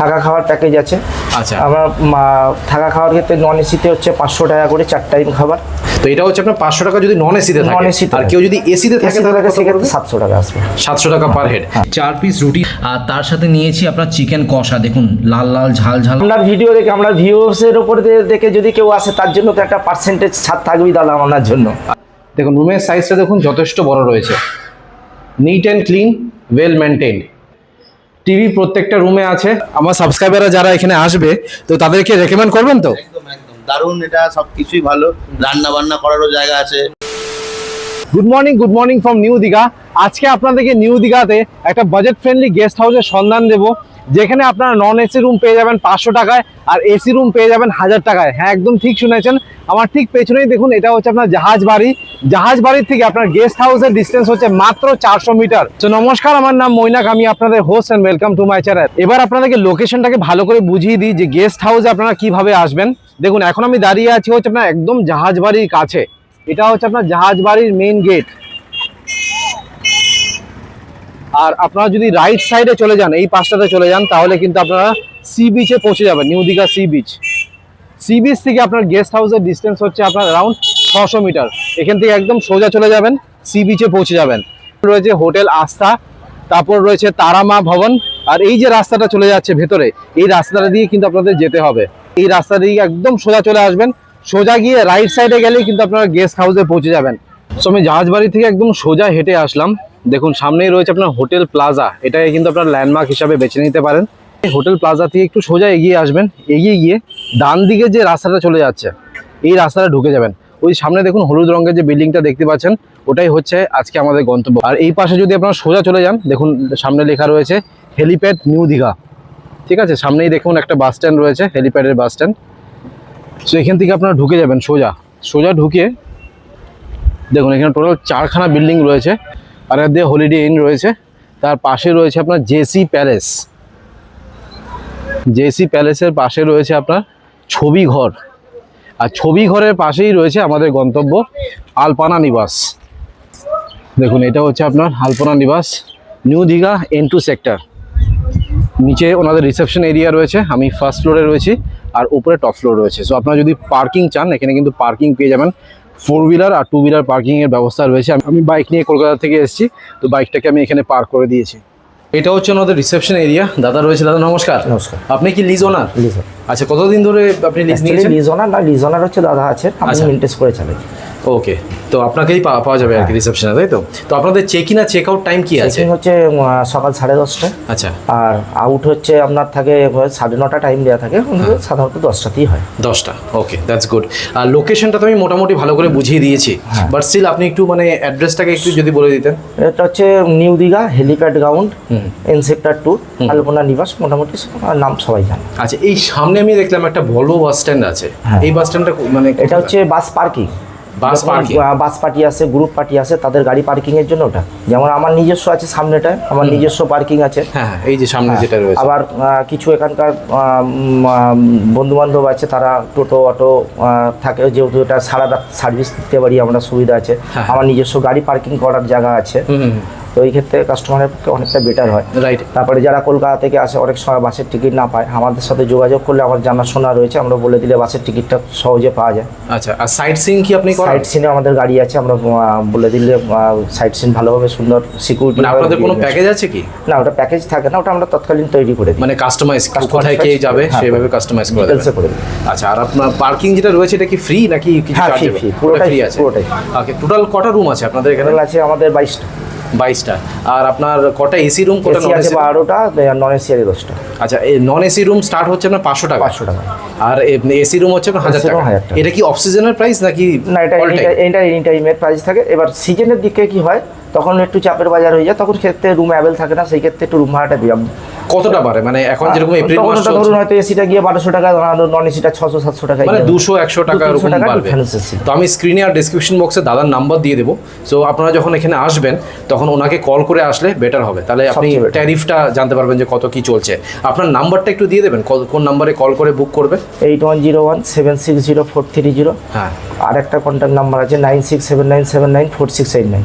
থাকা খাওয়ার প্যাকেজ আছে। আচ্ছা। আমরা থাকা খাওয়ার ক্ষেত্রে নন এসিতে হচ্ছে পাঁচশো টাকা করে চার টাইম খাবার। তো এটা হচ্ছে আপনার পাঁচশো টাকা যদি নন এসিতে থাকে তে আর কেউ যদি এসিতে থাকে তাহলে সেক্ষেত্রে সাতশো টাকা আসবে। সাতশো টাকা পার হেড চার পিস রুটি আর তার সাথে নিয়েছি আপনার চিকেন কষা দেখুন লাল লাল ঝাল ঝাল। আপনার ভিডিও দেখে আমরা ভিউসের উপরে দেখে যদি কেউ আসে তার জন্য তো একটা পার্সেন্টেজ ছাড় থাকবেই দাদা আপনার জন্য। দেখুন রুমের সাইজটা দেখুন যথেষ্ট বড় রয়েছে। Neat and clean well maintain TV প্রত্যেকটা রুমে আছে। আমার সাবস্ক্রাইবাররা যারা এখানে আসবে তো তাদেরকে রেকমেন্ড করবেন তো? একদম একদম। দারুণ এটা সবকিছুই ভালো। রান্না বান্না করারও জায়গা আছে। Good morning good morning from new Digha. আজকে আপনাদেরকে নিউ দীঘাতে একটা বাজেট ফ্রেন্ডলি গেস্ট হাউসের সন্ধান দেব। যেখানে আপনারা নন এসি রুম পেয়ে যাবেন পাঁচশো টাকায় আর এসি রুম পেয়ে যাবেন হাজার টাকায়। হ্যাঁ একদম ঠিক শুনেছেন। আমার ঠিক পেছনেই দেখুন, এটা হচ্ছে আপনার জাহাজ বাড়ি। জাহাজ বাড়ির থেকে আপনার গেস্ট হাউসের ডিস্টেন্স হচ্ছে মাত্র চারশো মিটার। তো নমস্কার, আমার নাম মৈনাক, আমি আপনাদের host and welcome to my channel এবার আপনাদেরকে লোকেশনটাকে ভালো করে বুঝিয়ে দিই যে গেস্ট হাউসে আপনারা কীভাবে আসবেন। দেখুন, এখন আমি দাঁড়িয়ে আছি হচ্ছে আপনার একদম জাহাজ বাড়ির কাছে। এটা হচ্ছে আপনার জাহাজ বাড়ির মেইন গেট আর আপনারা যদি রাইট সাইডে চলে যান, এই পাশটাতে চলে যান, তাহলে কিন্তু আপনারা সি বিচে পৌঁছে যাবেন new Digha sea beach sea beach থেকে আপনার গেস্ট হাউসের ডিস্টেন্স হচ্ছে আপনার অ্যারাউন্ড ছশো মিটার এখান থেকে একদম সোজা চলে যাবেন সি বিচে পৌঁছে যাবেন। রয়েছে হোটেল আস্থা, তারপর রয়েছে তারামা ভবন, আর এই যে রাস্তাটা চলে যাচ্ছে ভেতরে, এই রাস্তাটা দিয়ে কিন্তু আপনাদের যেতে হবে। এই রাস্তা দিয়ে একদম সোজা চলে আসবেন, সোজা গিয়ে রাইট সাইডে গেলেই কিন্তু আপনারা গেস্ট হাউসে পৌঁছে যাবেন। সো আমি জাহাজবাড়ি থেকে একদম সোজা হেঁটে আসলাম। দেখুন, সামনেই রয়েছে আপনার হোটেল প্লাজা। এটাকে কিন্তু আপনার ল্যান্ডমার্ক হিসাবে বেছে নিতে পারেন। হোটেল প্লাজা থেকে একটু সোজা এগিয়ে আসবেন। এগিয়ে গিয়ে ডান দিকে যে রাস্তাটা চলে যাচ্ছে, এই রাস্তাটা ঢুকে যাবেন। ওই সামনে দেখুন, হলুদ রঙের যে বিল্ডিংটা দেখতে পাচ্ছেন, ওটাই হচ্ছে আজকে আমাদের গন্তব্য। আর এই পাশে যদি আপনারা সোজা চলে যান, দেখুন, সামনে লেখা রয়েছে, হেলিপ্যাড নিউ দীঘা। ঠিক আছে? সামনেই দেখুন, একটা বাস স্ট্যান্ড রয়েছে, হেলিপ্যাডের বাস স্ট্যান্ড। সো এখান থেকে আপনারা ঢুকে যাবেন সোজা। সোজা ঢুকে, দেখুন, এখানে টোটাল চারখানা বিল্ডিং রয়েছে। আর দিয়ে হলিডে ইন রয়েছে। তার পাশে রয়েছে আপনার জেসি প্যালেস। জেসি প্যালেসের পাশে রয়েছে আপনার ছবি ঘর। আর ছবি ঘরের পাশেই রয়েছে আমাদের গন্তব্য আলপানা নিবাস। দেখুন, এটা হচ্ছে আপনার Alpana Nibas, new Digha N two sector. নিচে ওনাদের রিসেপশন এরিয়া রয়েছে, আমি ফার্স্ট ফ্লোরে রয়েছি, আর উপরে টপ ফ্লোর রয়েছে। সো আপনারা যদি পার্কিং চান, এখানে কিন্তু পার্কিং পেয়ে যাবেন। ফোর হুইলার আর টু হুইলার পার্কিংয়ের ব্যবস্থা রয়েছে। আমি- বাইক নিয়ে কলকাতা থেকে এসেছি তো বাইকটাকে আমি এখানে পার্ক করে দিয়েছি। এটা হচ্ছে আমাদের রিসেপশন এরিয়া। দাদা রয়েছে দাদা নমস্কার। নমস্কার। আপনি কি লিজ ওনার লিজ আচ্ছা কতদিন ধরে আপনি লিজ নিয়েছেন? লিজ ওনার না লিজ ওনার হচ্ছে দাদা আছে। আমি মেইনটেইন করে চালাই ওকে তো আপনাকেই পাওয়া পাওয়া যাবে আর কি রিসেপশনে তাই তো? তো আপনাদের চেক ইন আর চেক আউট টাইম কি আছে? হচ্ছে সকাল সাড়ে দশটায়। আচ্ছা। আর আউট হচ্ছে আপনার থাকে সাড়ে নটা টাইম দেওয়া থাকে আমাদের সাধারণত দশটাতেই হয়। দশটা। ওকে দ্যাটস গুড আর লোকেশনটা তো আমি মোটামুটি ভালো করে বুঝিয়ে দিয়েছি বাট স্টিল আপনি একটু মানে অ্যাড্রেসটাকে একটু যদি বলে দিতেন। এটা হচ্ছে new Digha helipad ground N sector two Alpana Nibas মোটামুটি নাম সবাই জানে। আচ্ছা এই সামনে আমি দেখলাম একটা ভলভো বাস স্ট্যান্ড আছে। হ্যাঁ। এই বাস স্ট্যান্ডটা মানে এটা হচ্ছে bus parking bus parking. Bus party আছে গ্রুপ পার্টি আছে তাদের গাড়ি পার্কিং এর জন্য ওটা। যেমন আমার নিজস্ব আছে সামনেটায় আমার নিজস্ব পার্কিং আছে। হ্যাঁ হ্যাঁ, এই যে সামনে যেটা রয়েছে। আবার কিছু এখানকার বন্ধু বান্ধব আছে তারা টোটো অটো থাকে যেহেতু এটা সারা সার্ভিস দিতে পারি আমরা সুবিধা আছে। হ্যাঁ। আমার নিজস্ব গাড়ি পার্কিং করার জায়গা আছে। তো এই ক্ষেত্রে কাস্টমারের পক্ষে অনেকটা বেটার হয়। রাইট তারপরে যারা কলকাতা থেকে আসে অনেক সময় বাসের টিকিট না পায় আমাদের সাথে যোগাযোগ করলে আমার জানাশোনা রয়েছে আমরা বলে দিলে বাসের টিকিটটা সহজে পাওয়া যায়। আচ্ছা আর সাইট সিন কি আপনি করেন? সাইট সিনে আমাদের গাড়ি আছে আমরা বলে দিলে সাইট সিন ভালোভাবে সুন্দর সিকিউরিটি মানে আপনাদের কোনো প্যাকেজ আছে কি? না ওটা প্যাকেজ থাকে না ওটা আমরা তৎকালীন তৈরি করে দিই। মানে কাস্টমাইজ কোথায় কে যাবে হ্যাঁ, সেভাবে কাস্টমাইজ করে দেবেন। আচ্ছা আর আপনার পার্কিং যেটা রয়েছে এটা কি ফ্রি নাকি কিছু হ্যাঁ, চার্জ free, পুরোটাই ফ্রি আছে। পুরোটাই। ওকে টোটাল কটা রুম আছে আপনাদের এখানে এখানে? আছে আমাদের বাইশটা। বাইশটা। আর আপনার কটা এসি রুম কটা নন এসি বারোটা নন এসি আছে দশটা। আচ্ছা এই নন এসি রুম স্টার্ট হচ্ছে আপনার পাঁচশো টাকা। পাঁচশো টাকা। আর এসি রুম হচ্ছে আপনার হাজার টাকা। হাজার এটা কি অফ সিজনের প্রাইস নাকি না এটা এটা এনি টাইমের প্রাইস থাকে। এবার সিজনের দিকে কি হয় তখন একটু চাপের বাজার হয়ে যায় তখন ক্ষেত্রে রুম অ্যাভেল থাকে না সেই ক্ষেত্রে একটু রুম ভাড়াটা কতটা বাড়ে? মানে এখন যেরকম এপ্রিল মাস চলছে, ধরুন হয়তো এসিটা গিয়ে বারোশো টাকা নন এসিটা ছশো সাতশো টাকা মানে দুশো একশো টাকা এরকম বাড়বে তো আমি স্ক্রিনে আর ডিসক্রিপশন বক্সে দাদার নাম্বার দিয়ে দেবো। সো আপনারা যখন এখানে আসবেন তখন ওনাকে কল করে আসলে বেটার হবে। তাহলে আপনি ট্যারিফটা জানতে পারবেন যে কত কি চলছে। আপনার নাম্বারটা একটু দিয়ে দেবেন কোন নাম্বারে কল করে বুক করবে? Eight one zero one seven six zero four three zero হ্যাঁ। আর একটা কন্ট্যাক্ট নাম্বার আছে nine six seven nine seven nine four six eight nine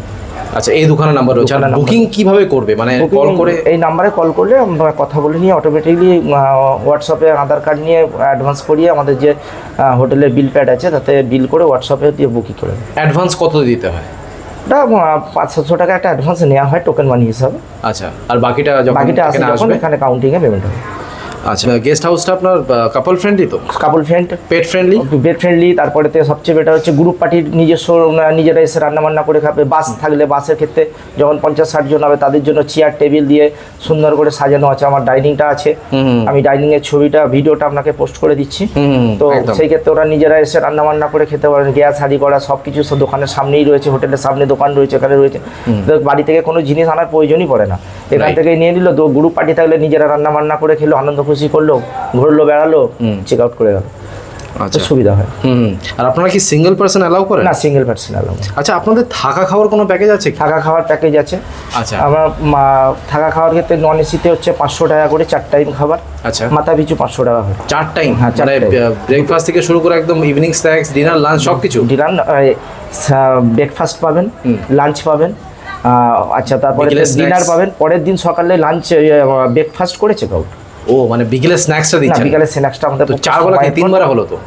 আচ্ছা এই দোকানের নাম্বার রয়েছে। আর বুকিং কীভাবে করবে? মানে কল করে এই নাম্বারে কল করলে আমরা কথা বলে নিয়ে অটোমেটিকলি হোয়াটসঅ্যাপে আধার কার্ড নিয়ে অ্যাডভান্স করিয়ে আমাদের যে হোটেলের বিল প্যাড আছে তাতে বিল করে হোয়াটসঅ্যাপে দিয়ে বুকিং করে। অ্যাডভান্স কত দিতে হয়? ওটা পাঁচ সাতশো টাকা একটা অ্যাডভান্স নেওয়া হয় টোকেন মানি হিসাবে। আচ্ছা আর বাকিটা বাকিটা আসে এখানে যখন আসবে? এখানে কাউন্টিংয়ে পেমেন্ট হবে। আচ্ছা গেস্ট হাউসটা আপনার কাপল ফ্রেন্ডলি তো? Couple friend pet friendly bed friendly তারপরে সবচেয়ে বেটার হচ্ছে গ্রুপ পার্টির নিজস্ব নিজেরা এসে রান্না বান্না করে খাবে। বাস থাকলে বাসের ক্ষেত্রে যখন পঞ্চাশ ষাট জন হবে তাদের জন্য চেয়ার টেবিল দিয়ে সুন্দর করে সাজানো আছে। আমার ডাইনিংটা আছে। আমি ডাইনিং এর ছবিটা ভিডিওটা আপনাকে পোস্ট করে দিচ্ছি। তো সেই ক্ষেত্রে ওরা নিজেরা এসে রান্না বান্না করে খেতে পারেন। গ্যাস হাঁড়ি করা সব কিছু দোকানের সামনেই রয়েছে হোটেলের সামনে দোকান রয়েছে এখানে রয়েছে। বাড়ি থেকে কোনো জিনিস আনার প্রয়োজনই পড়ে না। এখান থেকে নিয়ে নিল তো গ্রুপ পার্টি থাকলে নিজেরা রান্না বান্না করে খেলো আনন্দ খুশি করল ঘুরলো বেড়ালো চেক আউট করে গেল আচ্ছা। সুবিধা হয়। হুম। আর আপনারা কি সিঙ্গেল পার্সন অ্যালাউ করেন? না সিঙ্গেল পার্সন অ্যালাউ আচ্ছা আপনাদের থাকা খাওয়ার কোনো প্যাকেজ আছে থাকা খাওয়ার প্যাকেজ আছে। আচ্ছা। আমার থাকা খাওয়ার ক্ষেত্রে নন এসিতে হচ্ছে পাঁচশো টাকা করে চার টাইম খাবার। আচ্ছা। মাথা পিছু পাঁচশো টাকা হয়। চার টাইম হ্যাঁ, চার মানে ব্রেকফাস্ট থেকে শুরু করে একদম ইভিনিং স্ন্যাক্স ডিনার লাঞ্চ সব কিছু ডিনার ব্রেকফাস্ট পাবেন লাঞ্চ পাবেন আচ্ছা তারপরে ডিনার পাবেন। পরের দিন সকালে লাঞ্চ ব্রেকফাস্ট করেছে কাউ? ও মানে বিকেলে স্ন্যাক্সটা দিচ্ছে বিকালে স্ন্যাক্সটা আমাদের চার বেলা তিন বেলা হলো তো?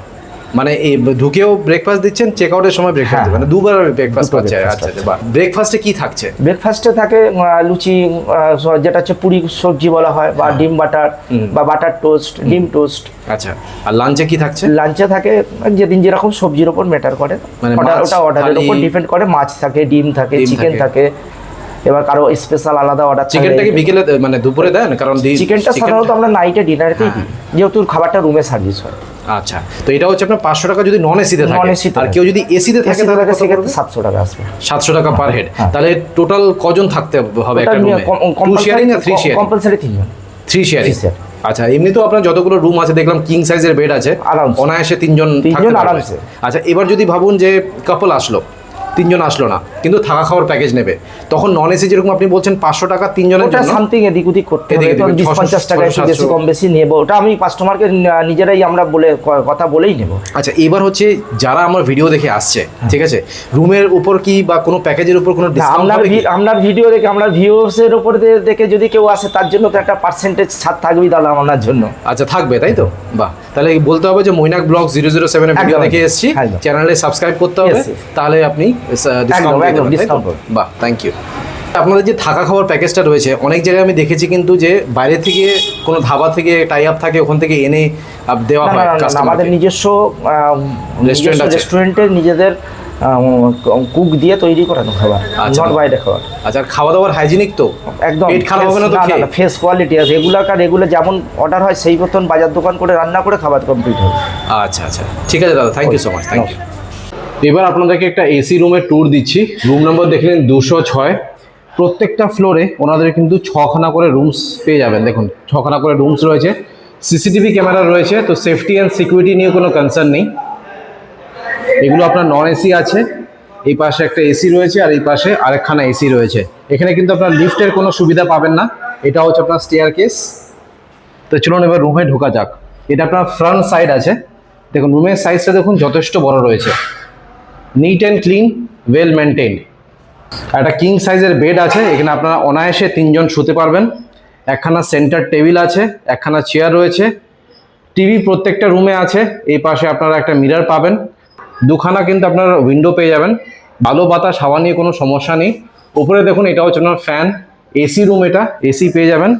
মানে এই ঢুকেও ব্রেকফাস্ট দিচ্ছেন চেক আউটের সময় ব্রেকফাস্ট হ্যাঁ। মানে দুবার ব্রেকফাস্ট পাচ্ছে আচ্ছা আচ্ছা ব্রেকফাস্টে কি থাকছে? ব্রেকফাস্টে থাকে লুচি যেটা হচ্ছে পুরি সবজি বলা হয় বা ডিম বাটার বা বাটার টোস্ট ডিম টোস্ট আচ্ছা আর লাঞ্চে কি থাকছে? লাঞ্চে থাকে যেদিন যেরকম সবজির ওপর ম্যাটার করে। মানে ওটা অর্ডারের উপর ডিপেন্ড করে মাছ থাকে ডিম থাকে চিকেন থাকে। এবার কারও স্পেশাল আলাদা অর্ডার চিকেনটা কি বিকেলে মানে দুপুরে দেন? কারণ চিকেনটা সাধারণত আমরা নাইটে ডিনারেতেই দিই। যেহেতু খাবারটা রুমে সার্ভিস হয়। আচ্ছা তো এটা হচ্ছে আপনার পাঁচশো টাকা যদি নন এসিতে থাকে। আর কেউ যদি এসিতে থাকে তাহলে সেক্ষেত্রে? সাতশো টাকা আসবে। সাতশো টাকা পার হেড হ্যাঁ। তাহলে টোটাল কজন থাকতে হবে একটা রুমে টু শেয়ারিং না থ্রি শেয়ারিং কম্পালসারি তিনজন। থ্রি শেয়ারিং আচ্ছা এমনি তো আপনার যতগুলো রুম আছে দেখলাম কিং সাইজের বেড আছে। অনায়াসে তিনজন তিনজন থাকতে। আচ্ছা এবার যদি ভাবুন যে কাপল আসলো তিনজন আসলো না কিন্তু থাকা খাওয়ার প্যাকেজ নেবে। তখন নন এসি যেরকম আপনি বলছেন পাঁচশো টাকা তিনজনের ওটা জন্য। সামথিং এদিক ওদিক করতে হবে বিশ পঞ্চাশ টাকা একটু বেশি কম বেশি নেব। ওটা আমি কাস্টমারকে নিজেরাই আমরা বলে কথা বলেই নেব। আচ্ছা এবার হচ্ছে যারা আমার ভিডিও দেখে আসছে। ঠিক আছে? রুমের উপর কি বা কোনো প্যাকেজের উপর কোনো আপনার আপনার ভিডিও দেখে আমরা ভিউসের উপর দেখে যদি কেউ আসে তার জন্য তো একটা পার্সেন্টেজ ছাড় থাকবেই তাহলে আপনার জন্য। আচ্ছা থাকবে তাই তো? বাহ। তাহলে বলতে হবে যে Mainak vlog zero zero seven video দেখে এসেছি। চ্যানেলে সাবস্ক্রাইব করতে হবে. তাহলে আপনি ডিসকাউন্ট বাহ থ্যাংক ইউ আপনাদের যে থাকা খাওয়ার প্যাকেজটা রয়েছে অনেক জায়গায় আমি দেখেছি কিন্তু যে বাইরে থেকে কোনো ধাবা থেকে টাই আপ থাকে ওখান থেকে এনে দেওয়া হয় আমাদের নিজস্ব রেস্টুরেন্ট? রেস্টুরেন্টের নিজেদের কুক দিয়ে তৈরি করানো খাবার আচ্ছা। নট বাইরে খাবার। আচ্ছা আর খাওয়া দাওয়ার হাইজিনিক তো? একদম। পেট খারাপ হবে না তো খেয়ে? ফেস কোয়ালিটি আছে। রেগুলার কার রেগুলার যেমন অর্ডার হয় সেই মতন বাজার দোকান করে রান্না করে খাবার কমপ্লিট হবে। আচ্ছা আচ্ছা। ঠিক আছে দাদা thank you so much thank you এবার আপনাদেরকে একটা এসি রুমের ট্যুর দিচ্ছি। রুম নাম্বার দেখলেন দুশো ছয়। প্রত্যেকটা ফ্লোরে ওনাদের কিন্তু ছখানা করে রুমস পেয়ে যাবেন। দেখুন ছখানা করে রুমস রয়েছে। সিসিটিভি ক্যামেরা রয়েছে তো সেফটি অ্যান্ড সিকিউরিটি নিয়ে কোনো কনসার্ন নেই। এগুলো আপনার নন এসি আছে। এই পাশে একটা এসি রয়েছে আর এই পাশে আরেকখানা এসি রয়েছে। এখানে কিন্তু আপনার লিফটের কোনো সুবিধা পাবেন না। এটা হচ্ছে আপনার স্টেয়ার কেস তো চলুন এবার রুমে ঢোকা যাক। এটা আপনার ফ্রন্ট সাইড আছে। দেখুন রুমের সাইজটা দেখুন, যথেষ্ট বড় রয়েছে। Neat and clean well maintain একটা কিং সাইজের বেড আছে। এখানে আপনারা অনায়াসে তিনজন শুতে পারবেন। একখানা সেন্টার টেবিল আছে, একখানা চেয়ার রয়েছে। টিভি প্রত্যেকটা রুমে আছে। এই পাশে আপনারা একটা মিরর পাবেন। দুখানা কিন্তু আপনার উইন্ডো পেয়ে যাবেন। ভালো বাতাস, হাওয়া নিয়ে কোনো সমস্যা নেই। উপরে দেখুন, এটা হচ্ছে আপনার ফ্যান এসি রুম এটা এসি পেয়ে যাবেন।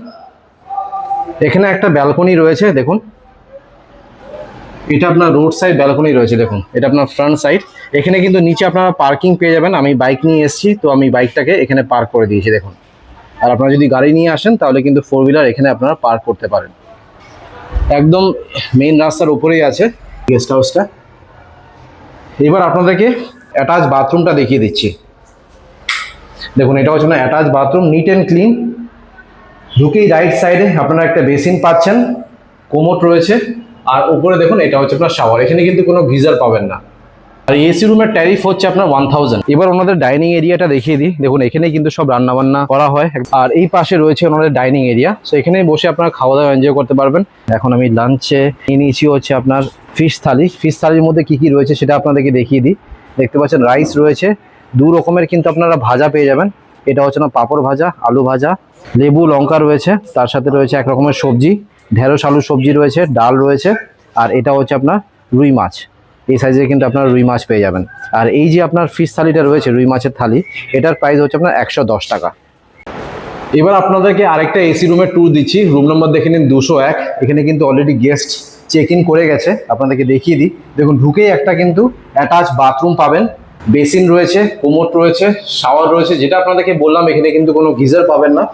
এখানে একটা ব্যালকনি রয়েছে, দেখুন। এটা আপনার রোড সাইড ব্যালকনি রয়েছে, দেখুন। এটা আপনার ফ্রন্ট সাইড এখানে কিন্তু নিচে আপনারা পার্কিং পেয়ে যাবেন। আমি বাইক নিয়ে এসেছি, তো আমি বাইকটাকে এখানে পার্ক করে দিয়েছি, দেখুন। আর আপনারা যদি গাড়ি নিয়ে আসেন, তাহলে কিন্তু ফোর হুইলার এখানে আপনারা পার্ক করতে পারেন। একদম মেইন রাস্তার উপরেই আছে গেস্ট হাউসটা এবার আপনাদেরকে অ্যাটাচ বাথরুমটা দেখিয়ে দিচ্ছি। দেখুন, এটা হচ্ছে না attach bathroom neat and clean ঢুকেই রাইট সাইডে আপনারা একটা বেসিন পাচ্ছেন কোমোট রয়েছে। আর উপরে দেখুন, এটা হচ্ছে আপনার শাওয়ার এখানে কিন্তু কোনো গিজার পাবেন না। আর এসি রুমের ট্যারিফ হচ্ছে আপনার ওয়ান থাউজেন্ড এবার ওনাদের ডাইনিং এরিয়াটা দেখিয়ে দিই। দেখুন, এখানে কিন্তু সব রান্না বান্না করা হয়। আর এই পাশে রয়েছে ওনাদের ডাইনিং এরিয়া সো এখানে বসে আপনারা খাওয়া দাওয়া এনজয় করতে পারবেন। এখন আমি লাঞ্চে নিয়ে নিয়েছি হচ্ছে আপনার ফিশ থালি ফিশ থালির মধ্যে কি কি রয়েছে সেটা আপনাদেরকে দেখিয়ে দিই। দেখতে পাচ্ছেন রাইস রয়েছে। দু রকমের কিন্তু আপনারা ভাজা পেয়ে যাবেন। এটা হচ্ছে না পাঁপড় ভাজা, আলু ভাজা, লেবু, লঙ্কা রয়েছে। তার সাথে রয়েছে এক রকমের সবজি। ঢেঁড়স আলু সবজি রয়েছে, ডাল রয়েছে। আর এটা হচ্ছে আপনার রুই মাছ। এই সাইজে কিন্তু আপনার রুই মাছ পেয়ে যাবেন। আর এই যে আপনার ফিশ থালিটা রয়েছে, রুই মাছের থালি, এটার প্রাইস হচ্ছে আপনার একশো দশ টাকা। এবার আপনাদেরকে আরেকটা এসি রুমের ট্যুর দিচ্ছি। রুম নম্বর দেখে নিন দুশো এক। এখানে কিন্তু অলরেডি গেস্ট চেক ইন করে গেছে। আপনাদেরকে দেখিয়ে দিই। দেখুন, ঢুকেই একটা কিন্তু অ্যাটাচ বাথরুম পাবেন। বেসিন রয়েছে, কোমোট রয়েছে শাওয়ার রয়েছে, যেটা আপনাদেরকে বললাম, এখানে কিন্তু কোনো গিজার পাবেন না।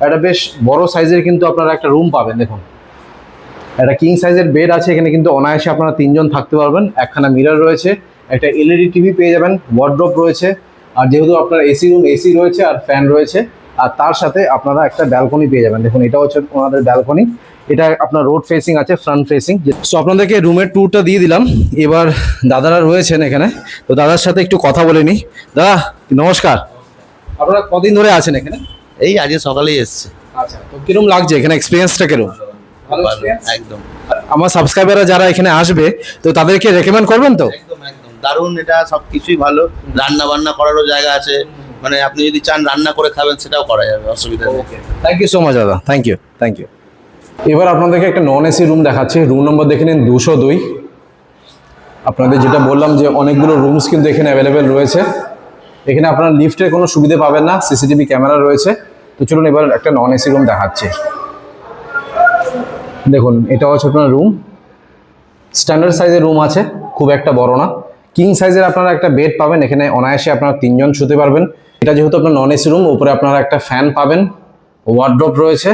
একটা বেশ বড় সাইজের কিন্তু আপনারা একটা রুম পাবেন, দেখুন। একটা কিং সাইজের বেড আছে এখানে কিন্তু অনায়াসে আপনারা তিনজন থাকতে পারবেন। একখানা মিরর রয়েছে একটা এলইডি টিভি পেয়ে যাবেন ওয়ার্ড্রপ রয়েছে আর যেহেতু আপনার এসি রুম এসি রয়েছে আর ফ্যান রয়েছে আর তার সাথে আপনারা একটা ব্যালকনি পেয়ে যাবেন। দেখুন এটা হচ্ছে ওনাদের ব্যালকনি এটা আপনার রোড ফেসিং আছে ফ্রন্ট ফেসিং সো আপনাদেরকে রুমের ট্যুরটা দিয়ে দিলাম। এবার দাদারা রয়েছেন এখানে তো দাদার সাথে একটু কথা বলে নিই। দাদা নমস্কার। আপনারা কদিন ধরে আছেন এখানে? এই আজকে সকালেই এসছে। আচ্ছা তো কিরম লাগছে এখানে এক্সপিরিয়েন্সটা কিরম? একদম। আমার সাবস্ক্রাইবাররা যারা এখানে আসবে তো তাদেরকে রেকমেন্ড করবেন তো? একদম একদম। দারুণ এটা সবকিছুই ভালো। রান্না বান্না করারও জায়গা আছে। মানে আপনি যদি চান রান্না করে খাবেন সেটাও করা যাবে অসুবিধা নেই। থ্যাংক ইউ সো মাচ দাদা। থ্যাংক ইউ থ্যাংক ইউ এবার আপনাদেরকে একটা নন এসি রুম দেখাচ্ছি। রুম নম্বর দেখে নিন দুশো দুই। আপনাদের যেটা বললাম যে অনেকগুলো রুমস কিন্তু এখানে অ্যাভেলেবেল রয়েছে। এখানে আপনারা লিফটের কোনো সুবিধা পাবেন না সিসিটিভি ক্যামেরা রয়েছে। তো চলুন এবার একটা নন এসি রুম দেখাচ্ছি। দেখুন, এটা হচ্ছে আপনার রুম স্ট্যান্ডার্ড সাইজের রুম আছে, খুব একটা বড় না। কিং সাইজের আপনারা একটা বেড পাবেন, এখানে অনায়াসে আপনারা তিনজন শুতে পারবেন। এটা যেহেতু আপনার নন এসি রুম উপরে আপনারা একটা ফ্যান পাবেন। ওয়ার্ড্রপ রয়েছে,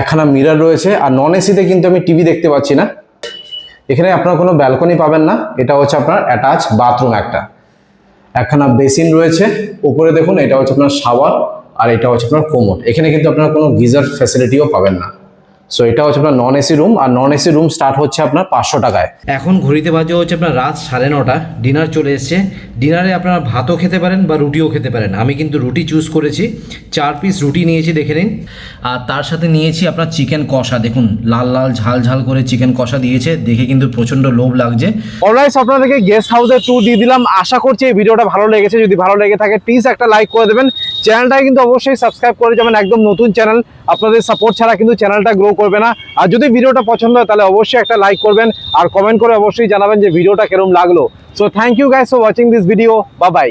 একখানা মিরর রয়েছে, আর নন এসিতে কিন্তু আমি টিভি দেখতে পাচ্ছি না। এখানে আপনার কোনো ব্যালকনি পাবেন না, এটা হচ্ছে আপনার অ্যাটাচ বাথরুম একটা। একখানা বেসিন রয়েছে, উপরে দেখুন, এটা হচ্ছে আপনার শাওয়ার আর এটা হচ্ছে আপনার কোমোট এখানে কিন্তু আপনার কোনো গিজার ফ্যাসিলিটিও পাবেন না। সো এটা হচ্ছে আপনার নন এসি রুম আর নন এসি রুম স্টার্ট হচ্ছে আপনার পাঁচশো টাকায়। এখন ঘড়িতে বাজে হচ্ছে আপনার রাত সাড়ে নটা ডিনার চলে এসছে। ডিনারে আপনারা ভাতও খেতে পারেন বা রুটিও খেতে পারেন। আমি কিন্তু রুটি চুজ করেছি চার পিস রুটি নিয়েছি দেখে নিন। আর তার সাথে নিয়েছি আপনার চিকেন কষা দেখুন লাল লাল ঝাল ঝাল করে চিকেন কষা দিয়েছে দেখে কিন্তু প্রচণ্ড লোভ লাগছে। অলরাইট আপনাদেরকে গেস্ট হাউসের ট্যুর দিয়ে দিলাম। আশা করছি এই ভিডিওটা ভালো লেগেছে। যদি ভালো লেগে থাকে প্লিজ একটা লাইক করে দেবেন। চ্যানেলটা কিন্তু অবশ্যই সাবস্ক্রাইব করে যাবেন, একদম নতুন চ্যানেল আপনাদের সাপোর্ট ছাড়া কিন্তু চ্যানেলটা গ্রো করবে না। আর যদি ভিডিওটা পছন্দ হয়, তাহলে অবশ্যই একটা লাইক করবেন আর কমেন্ট করে অবশ্যই জানাবেন যে ভিডিওটা কেরম লাগল। So thank you guys for watching this video বা বাই